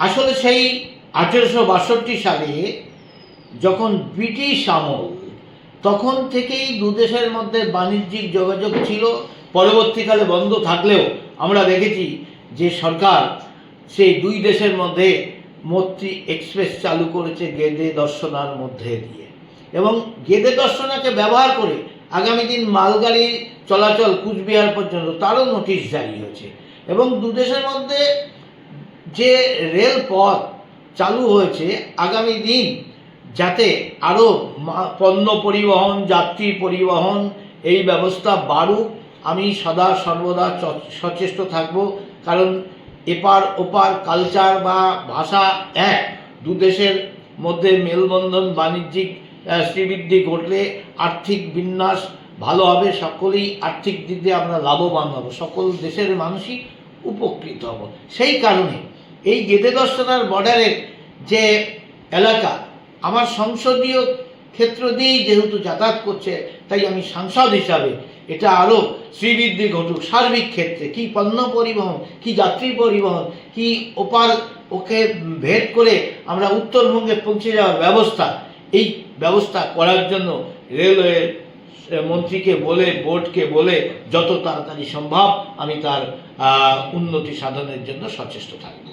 আসলে সেই আঠেরোশো বাষট্টি সালে যখন ব্রিটিশ আমল, তখন থেকেই দুদেশের মধ্যে বাণিজ্যিক যোগাযোগ ছিল, পরবর্তীকালে বন্ধ থাকলেও আমরা দেখেছি যে সরকার সেই দুই দেশের মধ্যে মৈত্রী এক্সপ্রেস চালু করেছে গেদে দর্শনার মধ্যে দিয়ে। এবং গেদে দর্শনাকে ব্যবহার করে আগামী দিন মালগাড়ি চলাচল কুচবিহার পর্যন্ত তারও নোটিশ জারি হয়েছে। এবং দুদেশের মধ্যে যে রেলপথ চালু হয়েছে আগামী দিন, যাতে আরও পণ্য পরিবহন, যাত্রী পরিবহন, এই ব্যবস্থা বাড়ুক, আমি সদা সর্বদা সচেষ্ট থাকব। কারণ এপার ওপার কালচার বা ভাষা এক, দু দেশের মধ্যে মেলবন্ধন বাণিজ্যিক শ্রীবৃদ্ধি ঘটলে আর্থিক বিন্যাস ভালো হবে, সকলেই আর্থিক দিক দিয়ে আমরা লাভবান হব, সকল দেশের মানুষই উপকৃত হব। সেই কারণে এই গেদে দর্শনার বর্ডারের যে এলাকা, আমার সংসদীয় ক্ষেত্র দিয়েই যেহেতু যাতায়াত করছে, তাই আমি সাংসদ হিসাবে এটা আরও শ্রীবৃদ্ধি ঘটুক, সার্বিক ক্ষেত্রে কি পণ্য পরিবহন, কি যাত্রী পরিবহন, কি ওপার ওকে ভেদ করে আমরা উত্তরবঙ্গে পৌঁছে যাওয়ার ব্যবস্থা, এই ব্যবস্থা করার জন্য রেলওয়ে মন্ত্রীকে বলে, বোর্ডকে বলে যত তাড়াতাড়ি সম্ভব আমি তার উন্নতি সাধনের জন্য সচেষ্ট থাকব।